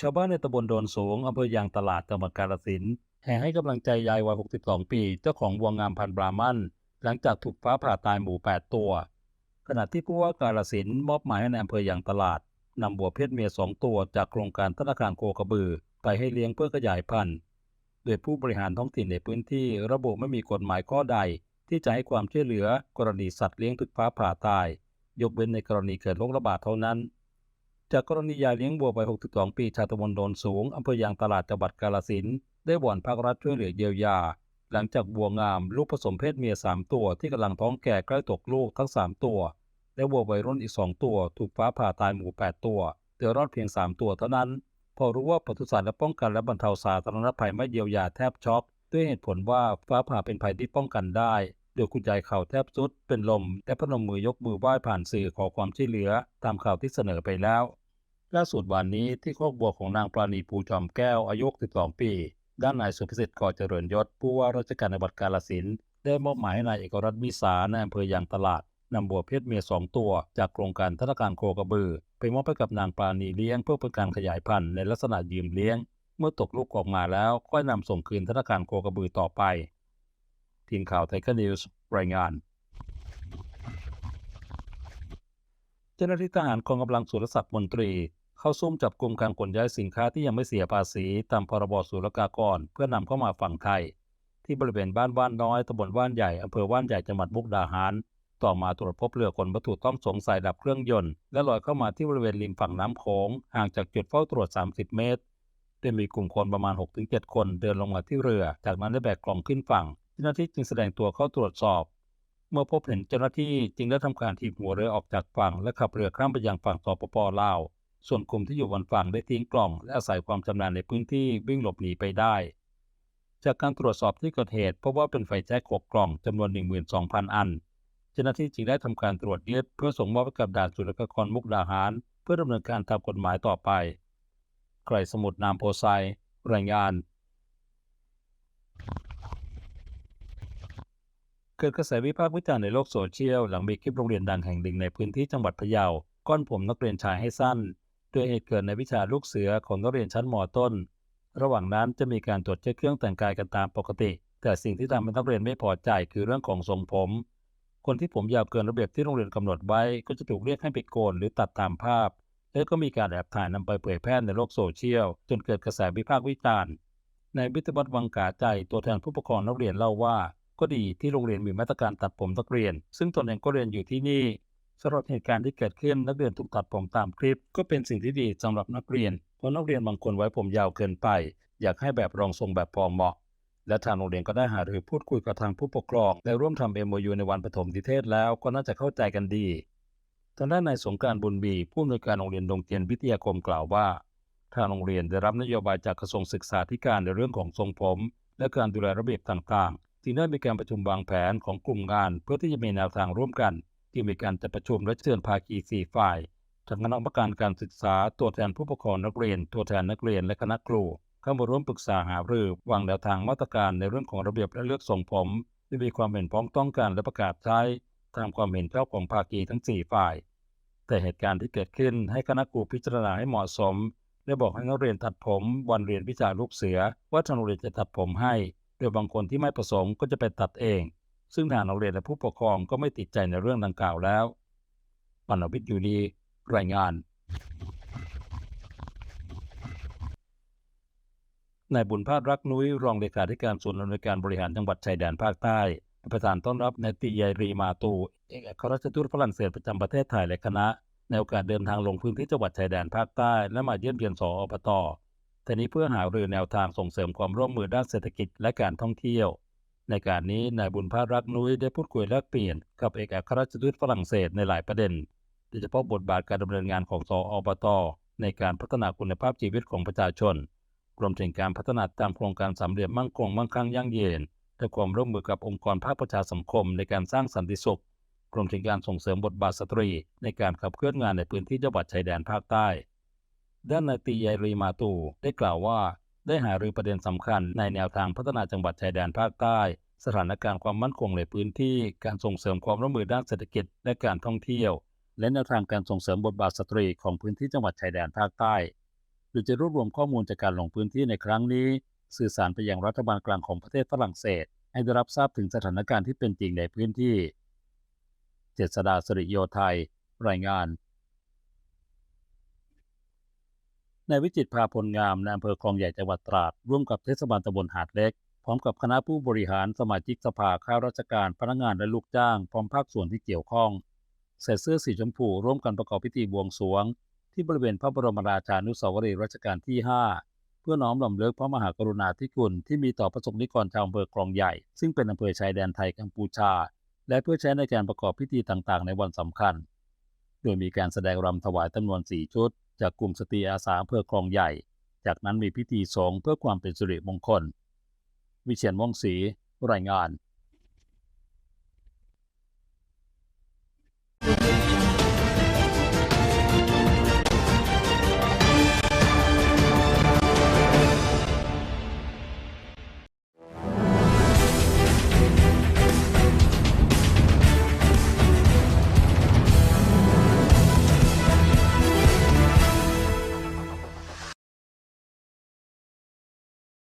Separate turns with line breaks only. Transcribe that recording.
ชาวบ้านในตำบลโดนสูงอำเภอยางตลาดจังหวัดกาฬสินธุ์แห่ให้กำลังใจยายวัย 62 ปี เจ้าของวัวงามพันธุ์บรามันหลังจากถูกฟ้าผ่าตายหมู่8ตัว ขณะที่ผู้ว่ากาฬสินธุ์มอบหมายให้ในอำเภอยางตลาดนำวัวเพศเมีย 2 ตัวจากโครงการธนาคารโคกระบือ ไปให้เลี้ยงเพื่อขยายพันธุ์โดยผู้บริหารท้องถิ่นในพื้นที่ ระบุไม่มีกฎหมายข้อใด ที่จะให้ความช่วยเหลือกรณีสัตว์เลี้ยงถูกฟ้าผ่าตาย ยกเว้นในกรณีเกิดโรคระบาดเท่านั้น จากกรณียายเลี้ยงวัววัย 62 ปี ชาตำบลโดนสูง อำเภอยางตลาดจังหวัดกาฬสิน ได้วอนภาครัฐช่วยเหลือเยียวยา หลังจากวัวงาม ลูกผสมเพศเมีย 3 ตัวที่กำลังท้องแก่ใกล้ตกลูกทั้ง 3 ตัว และวัววัยรุ่นอีก 2 ตัว ถูกฟ้าผ่าตายหมู่8ตัวเหลือรอดเพียง 3 ตัวเท่านั้น พอรู้ว่าปศุสัตว์และป้องกันและบรรเทาสาธารณภัยไม่เยียวยาแทบช็อก ด้วยเหตุผลว่าฟ้าผ่าเป็นภัยที่ป้องกันได้ โดยคุณยายเข่าแทบสุด เป็นลมและพนมมือยกมือไหว้ผ่านสื่อขอความช่วยเหลือ ตามข่าวที่เสนอไปแล้วล่าสุดวันนี้ที่ครอบบัวของนางปราณีภูจอมแก้วอายุ 12 ปี ด้านนายสุพิสิทธิ์ก่อเจริญยศ ผู้ว่าราชการจังหวัดกาฬสินธุ์ได้มอบหมายให้นายเอกรัตน์วิสาในอำเภอยางตลาดนำบัวเพศเมียสองตัว จากโครงการธนาคารโคกระบือ ไปมอบให้กับนางปราณีเลี้ยงเพื่อเป็นการขยายพันธุ์ในลักษณะยืมเลี้ยง เมื่อตกลูกออกมาแล้วค่อยนำส่งคืนธนาคารโคกระบือต่อไป ทีมข่าวไทยคนิวส์รายงาน เจ้าหน้าที่ทหารกองกำลังสุรศักดิ์มนตรี เข้าซุ่มจับกลุ่มการขนย้ายสินค้าที่ยังไม่เสียภาษีตามพรบศุลกากร เพื่อนำเข้ามาฝั่งไทย ที่บริเวณบ้านว่านน้อยตำบลว่านใหญ่อำเภอว่านใหญ่จังหวัดมุกดาหาร ต่อมาตรวจพบเรือขนวัตถุต้องสงสัยดับเครื่องยนต์และลอยเข้ามาที่บริเวณริมฝั่งน้ำโขงห่างจากจุดเฝ้าตรวจ 30 เมตรโดยมีกลุ่มคนประมาณ 6-7 คนเดินลงมาที่เรือ จากนั้นได้แบกกล่องขึ้นฝั่ง เจ้าหน้าที่จึงแสดงตัวเข้าตรวจสอบ เมื่อพบเห็นเจ้าหน้าที่จึงได้ทำการถีบหัวเรือออกจากฝั่งและขับเรือข้ามไปยังฝั่งสปปลาว ส่วนกลุ่มที่อยู่บนฝั่งได้ทิ้งกล่อง และอาศัยความชำนาญในพื้นที่วิ่งหลบหนีไปได้ จากการตรวจสอบที่เกิดเหตุพบว่าเป็นไฟแจ็คหกกล่องจำนวน 12,000 อัน เจ้าหน้าที่จึงได้ทำการตรวจยึดเพื่อส่งมอบให้กับด่านศุลกากรมุกดาหาร เพื่อดำเนินการตามกฎหมายต่อไปใครสมุดนามโพไซรายงาน เกิดกระแสวิพากษ์วิจารณ์ในโลกโซเชียลหลังมีคลิปโรงเรียนดังแห่งหนึ่งในพื้นที่จังหวัดพะเยาก้อนผมนักเรียนชายให้สั้น โดยเหตุเกิดในวิชาลูกเสือของนักเรียนชั้นมต้น ระหว่างนั้นจะมีการตรวจเช็คเครื่องแต่งกายกันตามปกติ แต่สิ่งที่ทำให้นักเรียนไม่พอใจคือเรื่องของทรงผม คนที่ผมยาวเกินระเบียบที่โรงเรียนกำหนดไว้ก็จะถูกเรียกให้ไปโกนหรือตัดตามภาพ และก็มีการแอบถ่ายนำไปเผยแพร่ในโลกโซเชียลจนเกิดกระแสวิพากษ์วิจารณ์ ในวิทยวัฒน์วังกาใจตัวแทนผู้ปกครองนักเรียนเล่าว่า ก็ดีที่โรงเรียนมีมาตรการตัดผมนักเรียน ซึ่งตนเองก็เรียนอยู่ที่นี่สำหรับเหตุการณ์ที่เกิดขึ้นนักเรียนถูกตัดผมตามคลิป ก็เป็นสิ่งที่ดีสำหรับนักเรียน เพราะนักเรียนบางคนไว้ผมยาวเกินไป อยากให้แบบรองทรงแบบพอเหมาะ และทางโรงเรียนก็ได้หารือพูดคุยกับทางผู้ปกครอง และร่วมทำ MOU ในวันปฐมนิเทศแล้วก็น่าจะเข้าใจกันดีทางด้านนายสงการบุญบีผู้อำนวยการโรงเรียนดงเทียนวิทยาคมกล่าวว่าทางโรงเรียนได้รับนโยบายจากกระทรวงศึกษาธิการในเรื่องของทรงผม และการดูแลระเบียบต่างๆ ที่ได้มีการประชุมวางแผนของกลุ่มงาน เพื่อที่จะมีแนวทางร่วมกัน ที่มีการจัดประชุมและเชิญภาคีสี่ฝ่ายทั้งคณะกรรมการการศึกษาตัวแทนผู้ปกครองนักเรียน ตัวแทนนักเรียนและคณะครูเข้ามาร่วมปรึกษาหารือวางแนวทางมาตรการในเรื่องของระเบียบและเลือกทรงผมที่มีความเห็นพ้องต้องกันและประกาศใช้ตามความเห็นชอบของภาคีทั้งสี่ฝ่าย แต่เหตุการณ์ที่เกิดขึ้นให้คณะครูพิจารณาให้เหมาะสมได้บอกให้นักเรียนตัดผมวันเรียนวิชาลูกเสือว่าทางโรงเรียนจะตัดผมให้ โดยบางคนที่ไม่ประสงค์ก็จะไปตัดเอง ซึ่งทางโรงเรียนและผู้ปกครองก็ไม่ติดใจในเรื่องดังกล่าวแล้วปนวิทย์อยู่ดีรายงานนายบุญภาครักนุ้ยรองเลขาธิการส่วนอำนวยการบริหารจังหวัดชายแดนภาคใต้ ประธานต้อนรับนายติยายรีมาตูเอกอัครราชทูตฝรั่งเศสประจำประเทศไทยและคณะในโอกาสเดินทางลงพื้นที่จังหวัดชายแดนภาคใต้ และมาเยี่ยมเยียนสออบต แต่นี้เพื่อหารือแนวทางส่งเสริมความร่วมมือด้านเศรษฐกิจและการท่องเที่ยว ในการนี้นายบุญภาครักนุ้ยได้พูดคุยแลกเปลี่ยนกับเอกอัครราชทูตฝรั่งเศสในหลายประเด็นโดยเฉพาะบทบาทการดำเนินงานของสออบต ในการพัฒนาคุณภาพชีวิตของประชาชนรวมถึงการพัฒนาตามโครงการสามเหลี่ยมมั่งคงมั่งคั่งยั่งยืนและความร่วมมือกับองค์กรภาคประชาสังคมในการสร้างสันติสุขรวมถึงการส่งเสริมบทบาทสตรี ในการขับเคลื่อนงานในพื้นที่จังหวัดชายแดนภาคใต้ ด้านนายตียายรีมาตูได้กล่าวว่า ได้หารือประเด็นสำคัญในแนวทางพัฒนาจังหวัดชายแดนภาคใต้ สถานการณ์ความมั่นคงในพื้นที่ การส่งเสริมความร่วมมือด้านเศรษฐกิจและการท่องเที่ยว และแนวทางการส่งเสริมบทบาทสตรีของพื้นที่จังหวัดชายแดนภาคใต้โดยจะรวบรวมข้อมูลจากการลงพื้นที่ในครั้งนี้ สื่อสารไปยังรัฐบาลกลางของประเทศฝรั่งเศส ให้ได้รับทราบถึงสถานการณ์ที่เป็นจริงในพื้นที่ เจษดาสริโยไทย รายงาน ในายวิจิตรภาพลงามในอำเภอคลองใหญ่จังหวัดตราด ร่วมกับเทศบาลตำบลหาดเล็ก พร้อมกับคณะผู้บริหารสมาชิกสภาข้าราชการพนักงานและลูกจ้าง พร้อมภาคส่วนที่เกี่ยวข้องใส่เสื้อสีชมพูร่วมกันประกอบพิธีบวงสรวง ที่บริเวณพระบรมราชานุสาวรีย์รัชกาลที่ 5 เพื่อน้อมรำลึกพระมหากรุณาธิคุณที่มีต่อประสบนิกรชาวอำเภอคลองใหญ่ ซึ่งเป็นอำเภอชายแดนไทยกัมพูชา และเพื่อใช้ในการประกอบพิธีต่างๆ ในวันสำคัญ โดยมีการแสดงรำถวายจำนวน4ชุด จากกลุ่มสตรีอาสาอำเภอคลองใหญ่ จากนั้นมีพิธีสงฆ์เพื่อความเป็นสิริมงคล วิเชียนวงศ์ศรีรายงาน